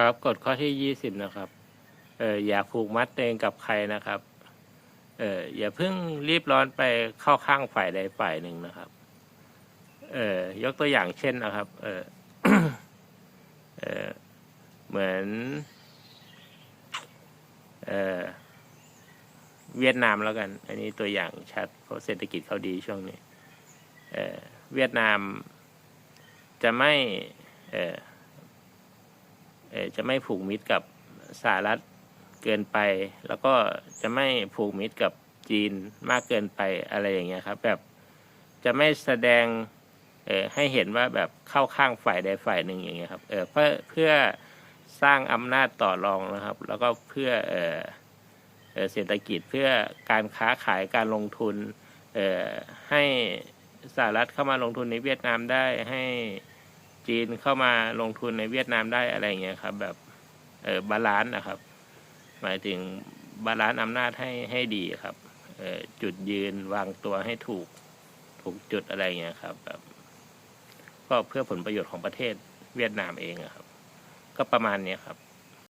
ครับกฎข้อที่ยี่สิบนะครับเอออย่าผูกมัดตัวเองกับใครนะครับเอออย่าเพิ่งรีบร้อนไปเข้าข้างฝ่ายใดฝ่ายหนึ่งนะครับ เออยกตัวอย่างเช่นนะครับ เออเออเหมือน เออเวียดนามแล้วกัน อันนี้ตัวอย่างชัดเพราะเศรษฐกิจเขาดีช่วงนี้ เออเวียดนามจะไม่ เออเอ่อ จะไม่ผูกมิตรกับสหรัฐเกินไป แล้วก็จะไม่ผูกมิตรกับจีนมากเกินไปอะไรอย่างเงี้ยครับ แบบจะไม่แสดงให้เห็นว่าแบบเข้าข้างฝ่ายใดฝ่ายหนึ่งอย่างเงี้ยครับเเพื่อเพื่อสร้างอำนาจต่อรองนะครับ แล้วก็เพื่อเออเศรษฐกิจเพื่อการค้าขายการลงทุนเออให้สหรัฐเข้ามาลงทุนในเวียดนามได้ให้ จีนเข้ามาลงทุนในเวียดนามได้อะไรอย่างเงี้ยครับแบบเออบาลานซ์นะครับ หมายถึงบาลานซ์อำนาจให้ให้ดีครับเออจุดยืนวางตัวให้ถูกถูกจุดอะไรอย่างเงี้ยครับแบบก็เพื่อผลประโยชน์ของประเทศเวียดนามเองอะครับ ก็ประมาณนี้ครับ